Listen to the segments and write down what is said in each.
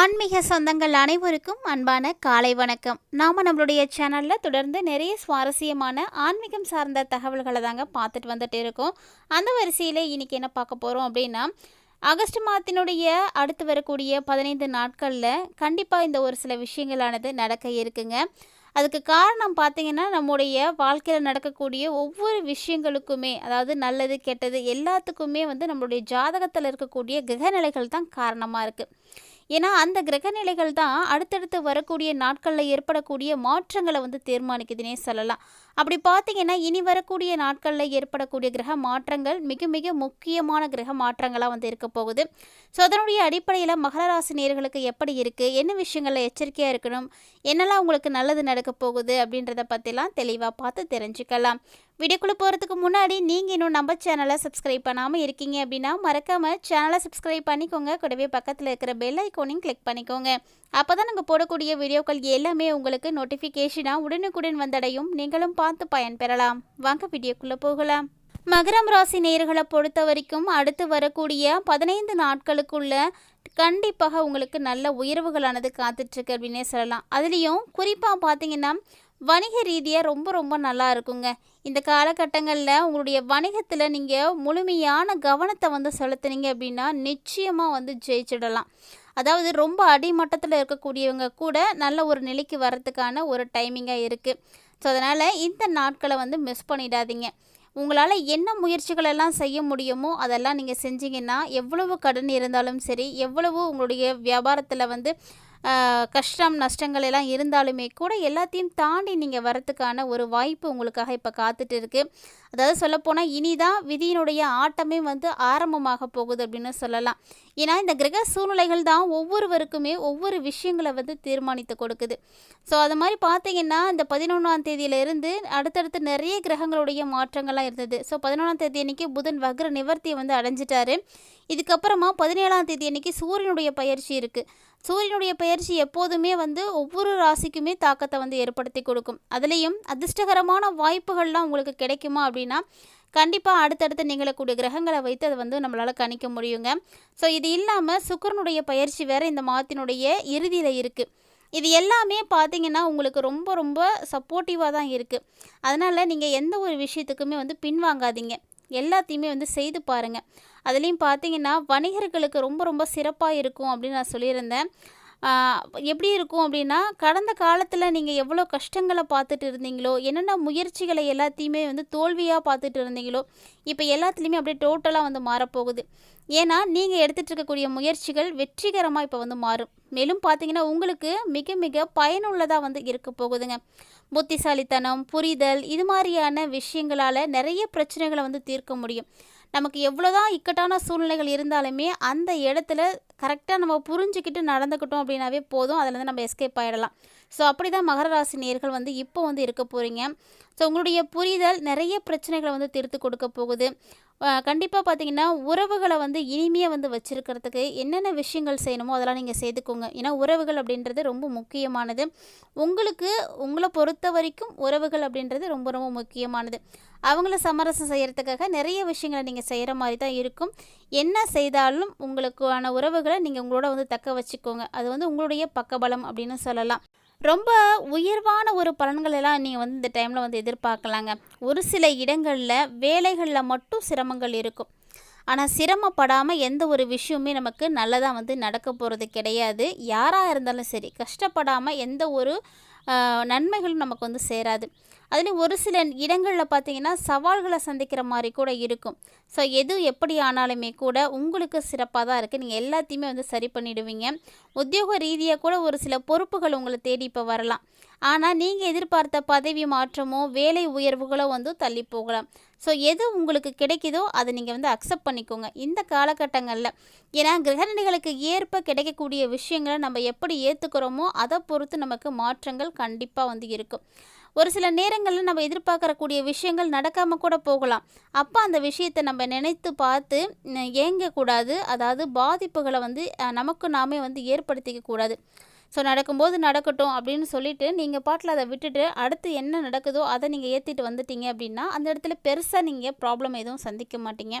ஆன்மீக சொந்தங்கள் அனைவருக்கும் அன்பான காலை வணக்கம். நாம் நம்மளுடைய சேனலில் தொடர்ந்து நிறைய சுவாரஸ்யமான ஆன்மீகம் சார்ந்த தகவல்களை தாங்க பார்த்துட்டு வந்துட்டு இருக்கோம். அந்த வரிசையில் இன்றைக்கி என்ன பார்க்க போகிறோம் அப்படின்னா ஆகஸ்ட் மாதத்தினுடைய அடுத்து வரக்கூடிய பதினைந்து நாட்களில் கண்டிப்பாக இந்த ஒரு சில விஷயங்களானது நடக்க இருக்குங்க. அதுக்கு காரணம் பார்த்தீங்கன்னா நம்முடைய வாழ்க்கையில் நடக்கக்கூடிய ஒவ்வொரு விஷயங்களுக்குமே அதாவது நல்லது கெட்டது எல்லாத்துக்குமே வந்து நம்மளுடைய ஜாதகத்தில் இருக்கக்கூடிய கிரகநிலைகள் தான் காரணமாக இருக்குது ஏன்னா அந்த கிரகநிலைகள் தான் அடுத்தடுத்து வரக்கூடிய நாட்களில் ஏற்படக்கூடிய மாற்றங்களை வந்து தீர்மானிக்குதுன்னே சொல்லலாம். அப்படி பார்த்தீங்கன்னா இனி வரக்கூடிய நாட்களில் ஏற்படக்கூடிய கிரக மாற்றங்கள் மிக மிக முக்கியமான கிரக மாற்றங்களாக வந்து இருக்க போகுது. ஸோ அதனுடைய அடிப்படையில் மகர ராசி நேர்களுக்கு எப்படி இருக்குது என்ன விஷயங்களில் எச்சரிக்கையாக இருக்கணும்? என்னெல்லாம் உங்களுக்கு நல்லது நடக்க போகுது? அப்படின்றத பற்றிலாம் தெளிவாக பார்த்து தெரிஞ்சுக்கலாம். வீடியோக்குள்ளே போகிறதுக்கு முன்னாடி நீங்கள் இன்னும் நம்ம சேனலை சப்ஸ்கிரைப் பண்ணாமல் இருக்கீங்க அப்படின்னா மறக்காமல் சேனலை சப்ஸ்கிரைப் பண்ணிக்கோங்க. கூடவே பக்கத்தில் இருக்கிற பெல் ஐக்கோனையும் கிளிக் பண்ணிக்கோங்க. அப்போ தான் நாங்கள் போடக்கூடிய வீடியோக்கள் எல்லாமே உங்களுக்கு நோட்டிஃபிகேஷனாக உடனுக்குடன் வந்தடையும். நீங்களும் பார்த்து பார்த்து பயன்பெறலாம். வாங்க வீடியோக்குள்ளே போகலாம். மகரம் ராசி நேர்களை பொறுத்த வரைக்கும் அடுத்து வரக்கூடிய பதினைந்து நாட்களுக்குள்ள கண்டிப்பாக உங்களுக்கு நல்ல உயர்வுகளானது காத்துட்ருக்கு அப்படின்னே சொல்லலாம். அதுலேயும் குறிப்பாக பார்த்தீங்கன்னா வணிக ரீதியாக ரொம்ப ரொம்ப நல்லா இருக்குங்க. இந்த காலகட்டங்களில் உங்களுடைய வணிகத்தில் நீங்கள் முழுமையான கவனத்தை வந்து செலுத்துனீங்க அப்படின்னா நிச்சயமாக வந்து ஜெயிச்சிடலாம். அதாவது ரொம்ப அடிமட்டத்தில் இருக்கக்கூடியவங்க கூட நல்ல ஒரு நிலைக்கு வரத்துக்கான ஒரு டைமிங்காக இருக்குது ஸோ அதனால் இந்த நாட்களை வந்து மிஸ் பண்ணிடாதீங்க. உங்களால் என்ன முயற்சிகள் எல்லாம் செய்ய முடியுமோ அதெல்லாம் நீங்கள் செஞ்சீங்கன்னா எவ்வளவு கடன் இருந்தாலும் சரி எவ்வளவு உங்களுடைய வியாபாரத்தில் வந்து கஷ்டம் நஷ்டங்கள் எல்லாம் இருந்தாலுமே கூட எல்லாத்தையும் தாண்டி நீங்கள் வரத்துக்கான ஒரு வாய்ப்பு உங்களுக்காக இப்போ காத்துட்டு இருக்கு. அதாவது சொல்லப்போனால் இனிதான் விதியினுடைய ஆட்டமே வந்து ஆரம்பமாக போகுது அப்படின்னு சொல்லலாம். ஏன்னா இந்த கிரக சூழ்நிலைகள் தான் ஒவ்வொருவருக்குமே ஒவ்வொரு விஷயங்களை வந்து தீர்மானித்து கொடுக்குது. ஸோ அது மாதிரி பார்த்தீங்கன்னா இந்த பதினொன்றாம் தேதியிலிருந்து அடுத்தடுத்து நிறைய கிரகங்களுடைய மாற்றங்கள்லாம் இருந்தது. ஸோ பதினொன்றாம் தேதி அன்னைக்கு புதன் வக்ர நிவர்த்தியை வந்து அடைஞ்சிட்டாரு. இதுக்கப்புறமா பதினேழாம் தேதி அன்னைக்கு சூரியனுடைய பயிற்சி இருக்குது சூரியனுடைய பயிற்சி எப்போதுமே வந்து ஒவ்வொரு ராசிக்குமே தாக்கத்தை வந்து ஏற்படுத்தி கொடுக்கும். அதுலேயும் அதிர்ஷ்டகரமான வாய்ப்புகள்லாம் உங்களுக்கு கிடைக்குமா அப்படின்னா கண்டிப்பாக அடுத்தடுத்து நிகழக்கூடிய கிரகங்களை வைத்து அதை வந்து நம்மளால் கணிக்க முடியுங்க. ஸோ இது இல்லாமல் சுக்கரனுடைய பயிற்சி வேறு இந்த மாதத்தினுடைய இறுதியில் இருக்குது இது எல்லாமே பார்த்தீங்கன்னா உங்களுக்கு ரொம்ப ரொம்ப சப்போர்ட்டிவாக தான் இருக்குது அதனால் நீங்கள் எந்த ஒரு விஷயத்துக்குமே வந்து பின்வாங்காதீங்க. எல்லாத்தையுமே வந்து செய்து பாருங்கள் அதுலேயும் பார்த்தீங்கன்னா வணிகர்களுக்கு ரொம்ப ரொம்ப சிறப்பாக இருக்கும் அப்படின்னு நான் சொல்லியிருந்தேன். எப்படி இருக்கும் அப்படின்னா கடந்த காலத்தில் நீங்கள் எவ்வளோ கஷ்டங்களை பார்த்துட்டு இருந்தீங்களோ என்னென்ன முயற்சிகளை எல்லாத்தையுமே வந்து தோல்வியாக பார்த்துட்டு இருந்தீங்களோ இப்போ எல்லாத்துலேயுமே அப்படியே டோட்டலாக வந்து மாறப்போகுது. ஏன்னா நீங்கள் எடுத்துகிட்டு இருக்கக்கூடிய முயற்சிகள் வெற்றிகரமாக இப்போ வந்து மாறும். மேலும் பார்த்தீங்கன்னா உங்களுக்கு மிக மிக பயனுள்ளதாக வந்து இருக்க போகுதுங்க. புத்திசாலித்தனம் புரிதல் இது மாதிரியான விஷயங்களால் நிறைய பிரச்சனைகளை வந்து தீர்க்க முடியும். நமக்கு எவ்வளோதான் இக்கட்டான சூழ்நிலைகள் இருந்தாலுமே அந்த இடத்துல கரெக்டாக நம்ம புரிஞ்சுக்கிட்டு நடந்துக்கிட்டோம் அப்படின்னாவே போதும். அதுலேருந்து நம்ம எஸ்கேப் ஆகிடலாம் ஸோ அப்படி தான் மகர ராசி நேர்கள் வந்து இப்போ வந்து இருக்க போகிறீங்க ஸோ உங்களுடைய புரிதல் நிறைய பிரச்சனைகளை வந்து தீர்த்து கொடுக்க போகுது. கண்டிப்பாக பார்த்தீங்கன்னா உறவுகளை வந்து இனிமையாக வந்து வச்சுருக்கிறதுக்கு என்னென்ன விஷயங்கள் செய்யணுமோ அதெல்லாம் நீங்கள் செய்துக்கோங்க ஏன்னா உறவுகள் அப்படின்றது ரொம்ப முக்கியமானது. உங்களுக்கு உங்களை பொறுத்த வரைக்கும் உறவுகள் அப்படின்றது ரொம்ப ரொம்ப முக்கியமானது. அவங்கள சமரசம் செய்கிறதுக்காக நிறைய விஷயங்களை நீங்கள் செய்கிற மாதிரி தான் இருக்கும். என்ன செய்தாலும் உங்களுக்கான உறவுகளை நீங்கள் உங்களோட வந்து தக்க வச்சுக்கோங்க. அது வந்து உங்களுடைய பக்கபலம் அப்படின்னு சொல்லலாம். ரொம்ப உயர்வான ஒரு பலன்கள் எல்லாம் நீங்கள் வந்து இந்த டைமில் வந்து எதிர்பார்க்கலாங்க. ஒரு சில இடங்களில் வேலைகளில் மட்டும் சிரமங்கள் இருக்கும். ஆனால் சிரமப்படாமல் எந்த ஒரு விஷயமே நமக்கு நல்லதாக வந்து நடக்க போகிறது கிடையாது. யாராக இருந்தாலும் சரி கஷ்டப்படாமல் எந்த ஒரு நன்மைகளும் நமக்கு வந்து சேராது. அதுலேயும் ஒரு சில இடங்களில் பார்த்தீங்கன்னா சவால்களை சந்திக்கிற மாதிரி கூட இருக்கும். ஸோ எது எப்படி ஆனாலுமே கூட உங்களுக்கு சிறப்பாக தான் இருக்குது நீங்கள் எல்லாத்தையுமே வந்து சரி பண்ணிடுவீங்க. உத்தியோக ரீதியாக கூட ஒரு சில பொறுப்புகள் உங்களை தேடி இப்போ வரலாம். ஆனால் நீங்கள் எதிர்பார்த்த பதவி மாற்றமோ வேலை உயர்வுகளோ வந்து தள்ளி போகலாம். ஸோ எது உங்களுக்கு கிடைக்குதோ அதை நீங்கள் வந்து அக்செப்ட் பண்ணிக்கோங்க. இந்த காலகட்டங்களில் ஏன்னா கிரகணிகளுக்கு ஏற்ப கிடைக்கக்கூடிய விஷயங்களை நம்ம எப்படி ஏற்றுக்கிறோமோ அதை பொறுத்து நமக்கு மாற்றங்கள் கண்டிப்பாக வந்து இருக்கும். ஒரு சில நேரங்களில் நம்ம எதிர்பார்க்கக்கூடிய விஷயங்கள் நடக்காமல் கூட போகலாம். அப்போ அந்த விஷயத்தை நம்ம நினைத்து பார்த்து ஏங்கக்கூடாது. அதாவது பாதிப்புகளை வந்து நமக்கு நாமே வந்து ஏற்படுத்திக்க கூடாது. ஸோ நடக்கும்போது நடக்கட்டும் அப்படின்னு சொல்லிட்டு நீங்கள் பாட்டில் அதை விட்டுட்டு அடுத்து என்ன நடக்குதோ அதை நீங்கள் ஏற்றிட்டு வந்துட்டீங்க அப்படின்னா அந்த இடத்துல பெருசாக நீங்கள் ப்ராப்ளம் எதுவும் சந்திக்க மாட்டீங்க.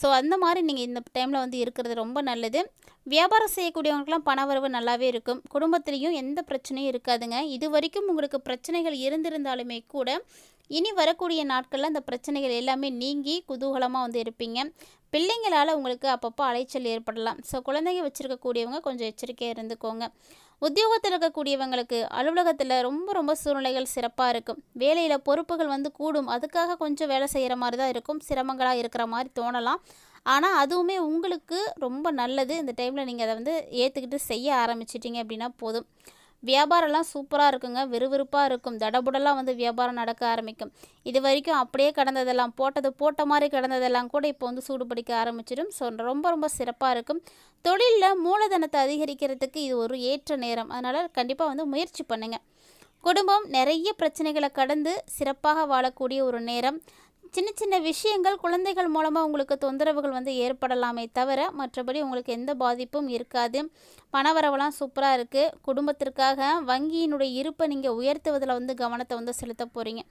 ஸோ அந்த மாதிரி நீங்கள் இந்த டைமில் வந்து இருக்கிறது ரொம்ப நல்லது. வியாபாரம் செய்யக்கூடியவங்களுக்குலாம் பண வரவு நல்லாவே இருக்கும். குடும்பத்துலேயும் எந்த பிரச்சனையும் இருக்காதுங்க. இது வரைக்கும் உங்களுக்கு பிரச்சனைகள் இருந்திருந்தாலுமே கூட இனி வரக்கூடிய நாட்களில் அந்த பிரச்சனைகள் எல்லாமே நீங்கி குதூகலமாக வந்து இருப்பீங்க. பிள்ளைங்களால் உங்களுக்கு அப்பப்போ அலைச்சல் ஏற்படலாம். ஸோ குழந்தைங்க வச்சுருக்கக்கூடியவங்க கொஞ்சம் எச்சரிக்கையாக இருந்துக்கோங்க. உத்தியோகத்தில் இருக்கக்கூடியவங்களுக்கு அலுவலகத்தில் ரொம்ப ரொம்ப சூழ்நிலைகள் சிறப்பாக இருக்கும். வேலையில் பொறுப்புகள் வந்து கூடும். அதுக்காக கொஞ்சம் வேலை செய்கிற மாதிரி தான் இருக்கும். சிரமங்களாக இருக்கிற மாதிரி தோணலாம். ஆனால் அதுவுமே உங்களுக்கு ரொம்ப நல்லது. இந்த டைமில் நீங்கள் அதை வந்து ஏற்றுக்கிட்டு செய்ய ஆரம்பிச்சிட்டிங்க அப்படின்னா போதும். வியாபாரம்லாம் சூப்பராக இருக்குங்க. விறுவிறுப்பாக இருக்கும். தடபுடலாக வந்து வியாபாரம் நடக்க ஆரம்பிக்கும். இது வரைக்கும் அப்படியே கடந்ததெல்லாம் போட்டது போட்ட மாதிரி கடந்ததெல்லாம் கூட இப்போ வந்து சூடுபிடிக்க ஆரம்பிச்சிடும். ஸோ ரொம்ப ரொம்ப சிறப்பாக இருக்கும். தொழிலில் மூலதனத்தை அதிகரிக்கிறதுக்கு இது ஒரு ஏற்ற நேரம். அதனால் கண்டிப்பாக வந்து முயற்சி பண்ணுங்கள் குடும்பம் நிறைய பிரச்சனைகளை கடந்து சிறப்பாக வாழக்கூடிய ஒரு நேரம். சின்ன சின்ன விஷயங்கள் குழந்தைகள் மூலமாக உங்களுக்கு தொந்தரவுகள் வந்து ஏற்படலாமே தவிர மற்றபடி உங்களுக்கு எந்த பாதிப்பும் இருக்காது. பணவரவெல்லாம் சூப்பராக இருக்குது குடும்பத்திற்காக வங்கியினுடைய இருப்பை நீங்கள் உயர்த்துவதில் வந்து கவனத்தை வந்து செலுத்த போகிறீங்க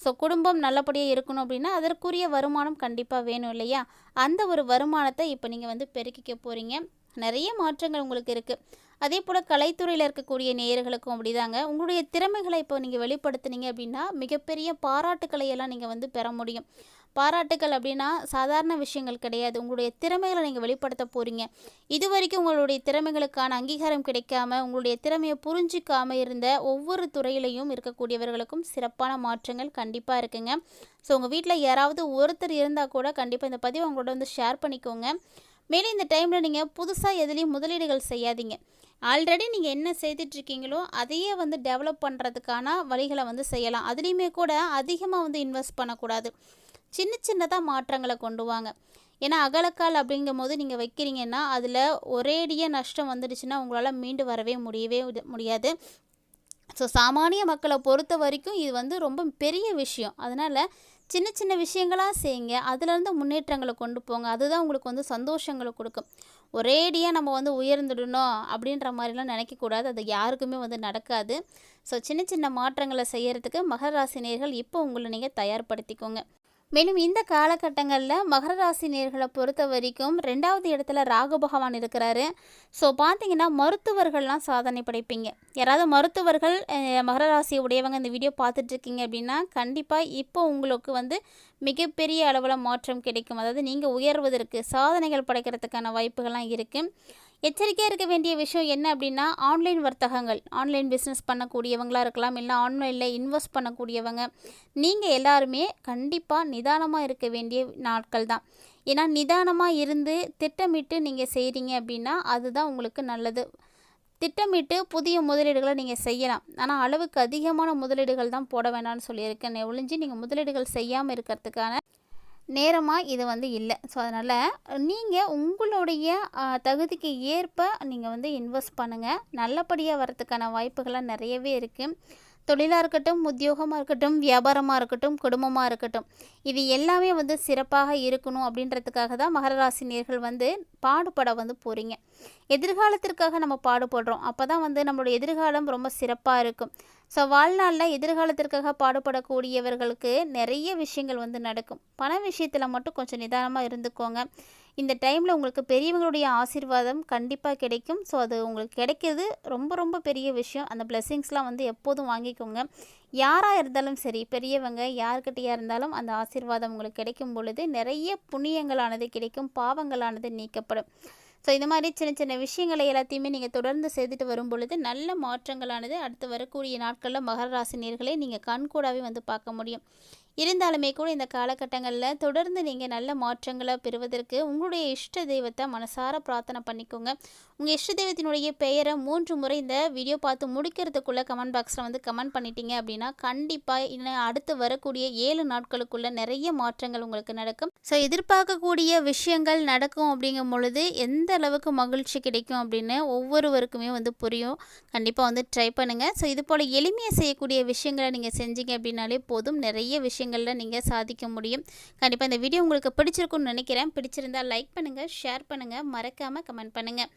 ஸோ குடும்பம் நல்லபடியாக இருக்கணும் அப்படின்னா அதற்குரிய வருமானம் கண்டிப்பாக வேணும் இல்லையா? அந்த ஒரு வருமானத்தை இப்போ நீங்கள் வந்து பெருக்கிக்க போகிறீங்க நிறைய மாற்றங்கள் உங்களுக்கு இருக்குது அதே போல் கலைத்துறையில் இருக்கக்கூடிய நேயர்களுக்கும் அப்படிதாங்க. உங்களுடைய திறமைகளை இப்போ நீங்கள் வெளிப்படுத்துனீங்க அப்படின்னா மிகப்பெரிய பாராட்டுக்களை எல்லாம் நீங்கள் வந்து பெற முடியும். பாராட்டுக்கள் அப்படின்னா சாதாரண விஷயங்கள் கிடையாது. உங்களுடைய திறமைகளை நீங்கள் வெளிப்படுத்த போகிறீங்க இது வரைக்கும் உங்களுடைய திறமைகளுக்கான அங்கீகாரம் கிடைக்காம உங்களுடைய திறமையை புரிஞ்சிக்காமல் இருந்த ஒவ்வொரு துறையிலையும் இருக்கக்கூடியவர்களுக்கும் சிறப்பான மாற்றங்கள் கண்டிப்பாக இருக்குங்க. ஸோ உங்கள் வீட்டில் யாராவது ஒருத்தர் இருந்தால் கூட கண்டிப்பாக இந்த பதிவை உங்களோட வந்து ஷேர் பண்ணிக்கோங்க. மேலும் இந்த டைமில் நீங்கள் புதுசாக எதுலேயும் முதலீடுகள் செய்யாதீங்க. ஆல்ரெடி நீங்கள் என்ன செய்துட்ருக்கீங்களோ அதையே வந்து டெவலப் பண்ணுறதுக்கான வழிகளை வந்து செய்யலாம். அதுலேயுமே கூட அதிகமாக வந்து இன்வெஸ்ட் பண்ணக்கூடாது. சின்ன சின்னதாக மாற்றங்களை கொண்டு வாங்க. ஏன்னா அகலக்கால் அப்படிங்கும் போது நீங்கள் வைக்கிறீங்கன்னா அதில் ஒரேடியாக நஷ்டம் வந்துடுச்சுன்னா உங்களால் மீண்டு வரவே முடியவே முடியாது. ஸோ சாமானிய மக்களை பொறுத்த வரைக்கும் இது வந்து ரொம்ப பெரிய விஷயம். அதனால் சின்ன சின்ன விஷயங்களாக செய்யுங்க. அதுலேருந்து முன்னேற்றங்களை கொண்டு போங்க. அதுதான் உங்களுக்கு வந்து சந்தோஷங்களை கொடுக்கும். ஒரேடியாக நம்ம வந்து உயர்ந்துடணும் அப்படின்ற மாதிரிலாம் நினைக்கக்கூடாது. அது யாருக்குமே வந்து நடக்காது. ஸோ சின்ன சின்ன மாற்றங்களை செய்கிறதுக்கு மகராசினியர்கள் இப்போ உங்களை நீங்கள் தயார்படுத்திக்கோங்க. மேலும் இந்த காலகட்டங்களில் மகர ராசி நேர்களை பொறுத்த வரைக்கும் ரெண்டாவது இடத்துல ராகு பகவான் இருக்கிறாரு. ஸோ பார்த்தீங்கன்னா மருத்துவர்கள்லாம் சாதனை படைப்பீங்க. யாராவது மருத்துவர்கள் மகர ராசி உடையவங்க இந்த வீடியோ பார்த்துட்ருக்கீங்க அப்படின்னா கண்டிப்பாக இப்போ உங்களுக்கு வந்து மிகப்பெரிய அளவில் மாற்றம் கிடைக்கும். அதாவது நீங்கள் உயர்வதற்கு சாதனைகள் படைக்கிறதுக்கான வாய்ப்புகள்லாம் இருக்குது எச்சரிக்கையாக இருக்க வேண்டிய விஷயம் என்ன அப்படின்னா ஆன்லைன் வர்த்தகங்கள். ஆன்லைன் பிஸ்னஸ் பண்ணக்கூடியவங்களாக இருக்கலாம் இல்லை ஆன்லைனில் இன்வெஸ்ட் பண்ணக்கூடியவங்க. நீங்கள் எல்லாருமே கண்டிப்பாக நிதானமாக இருக்க வேண்டிய நாட்கள் தான். ஏன்னா நிதானமாக இருந்து திட்டமிட்டு நீங்கள் செய்கிறீங்க அப்படின்னா அதுதான் உங்களுக்கு நல்லது. திட்டமிட்டு புதிய முதலீடுகளை நீங்கள் செய்யலாம். ஆனால் அளவுக்கு அதிகமான முதலீடுகள் தான் போட வேணாம்னு சொல்லியிருக்கேன். ஒழிஞ்சு நீங்கள் முதலீடுகள் செய்யாமல் இருக்கிறதுக்கான நேரமாக இது வந்து இல்லை. ஸோ அதனால் நீங்கள் உங்களுடைய தகுதிக்கு ஏற்ப நீங்கள் வந்து இன்வெஸ்ட் பண்ணுங்கள் நல்லபடியாக வரத்துக்கான வாய்ப்புகள்லாம் நிறையவே இருக்குது தொழிலாக இருக்கட்டும் உத்தியோகமாக இருக்கட்டும் வியாபாரமாக இருக்கட்டும் குடும்பமாக இருக்கட்டும். இது எல்லாமே வந்து சிறப்பாக இருக்கணும் அப்படின்றதுக்காக தான் மகரராசினியர்கள் வந்து பாடுபட வந்து போகிறீங்க எதிர்காலத்திற்காக நம்ம பாடுபடுறோம். அப்போ தான் வந்து நம்மளுடைய எதிர்காலம் ரொம்ப சிறப்பாக இருக்கும். ஸோ வாழ்நாளில் எதிர்காலத்திற்காக பாடுபடக்கூடியவர்களுக்கு நிறைய விஷயங்கள் வந்து நடக்கும். பண விஷயத்தில் மட்டும் கொஞ்சம் நிதானமாக இருந்துக்கோங்க. இந்த டைமில் உங்களுக்கு பெரியவங்களுடைய ஆசீர்வாதம் கண்டிப்பாக கிடைக்கும். ஸோ அது உங்களுக்கு கிடைக்கிறது ரொம்ப ரொம்ப பெரிய விஷயம். அந்த பிளெஸ்ஸிங்ஸ்லாம் வந்து எப்போதும் வாங்கிக்கோங்க. யாராக இருந்தாலும் சரி பெரியவங்க யார்கிட்டையாக இருந்தாலும் அந்த ஆசீர்வாதம் உங்களுக்கு கிடைக்கும் பொழுது நிறைய புண்ணியங்களானது கிடைக்கும் பாவங்களானது நீக்கப்படும். ஸோ இந்த மாதிரி சின்ன சின்ன விஷயங்களை எல்லாத்தையுமே நீங்கள் தொடர்ந்து செய்துட்டு வரும் பொழுது நல்ல மாற்றங்களானது அடுத்து வரக்கூடிய நாட்களில் மகர ராசினியர்களை நீங்கள் கண்கூடாவே வந்து பார்க்க முடியும். இருந்தாலுமே கூட இந்த காலகட்டங்களில் தொடர்ந்து நீங்கள் நல்ல மாற்றங்களை பெறுவதற்கு உங்களுடைய இஷ்ட தெய்வத்தை மனசார பிரார்த்தனை பண்ணிக்கோங்க. உங்கள் இஷ்ட தெய்வத்தினுடைய பெயரை மூன்று முறை இந்த வீடியோ பார்த்து முடிக்கிறதுக்குள்ளே கமெண்ட் பாக்ஸில் வந்து கமெண்ட் பண்ணிட்டீங்க அப்படின்னா கண்டிப்பாக இன்னும் அடுத்து வரக்கூடிய ஏழு நாட்களுக்குள்ளே நிறைய மாற்றங்கள் உங்களுக்கு நடக்கும். ஸோ எதிர்பார்க்கக்கூடிய விஷயங்கள் நடக்கும் அப்படிங்கும் பொழுது எந்த அளவுக்கு மகிழ்ச்சி கிடைக்கும் அப்படின்னு ஒவ்வொருவருக்குமே வந்து புரியும். கண்டிப்பாக வந்து ட்ரை பண்ணுங்கள் ஸோ இது போல் எளிமையாக செய்யக்கூடிய விஷயங்களை நீங்கள் செஞ்சீங்க அப்படின்னாலே போதும். நிறைய விஷயம் விஷயங்களில் நீங்கள் சாதிக்க முடியும். கண்டிப்பாக இந்த வீடியோ உங்களுக்கு பிடிச்சிருக்கும்னு நினைக்கிறேன். பிடிச்சிருந்தா லைக் பண்ணுங்கள் ஷேர் பண்ணுங்கள் மறக்காமல் கமெண்ட் பண்ணுங்கள்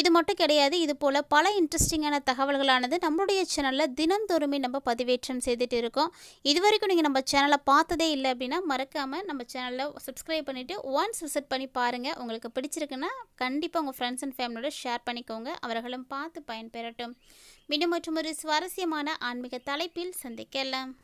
இது மட்டும் கிடையாது இது போல் பல இன்ட்ரெஸ்டிங்கான தகவல்களானது நம்மளுடைய சேனலில் தினந்தோறுமே நம்ம பதிவேற்றம் செய்துட்டு இருக்கோம். இது வரைக்கும் நீங்கள் நம்ம சேனலை பார்த்ததே இல்லை அப்படின்னா மறக்காமல் நம்ம சேனலில் சப்ஸ்கிரைப் பண்ணிவிட்டு ஒன்ஸ் விசிட் பண்ணி பாருங்கள் உங்களுக்கு பிடிச்சிருக்குன்னா கண்டிப்பாக உங்கள் ஃப்ரெண்ட்ஸ் அண்ட் ஃபேமிலியோட ஷேர் பண்ணிக்கோங்க. அவர்களும் பார்த்து பயன்பெறட்டும். மீண்டும் மற்றும் ஒரு சுவாரஸ்யமான ஆன்மீக தலைப்பில் சந்திக்கலாம்.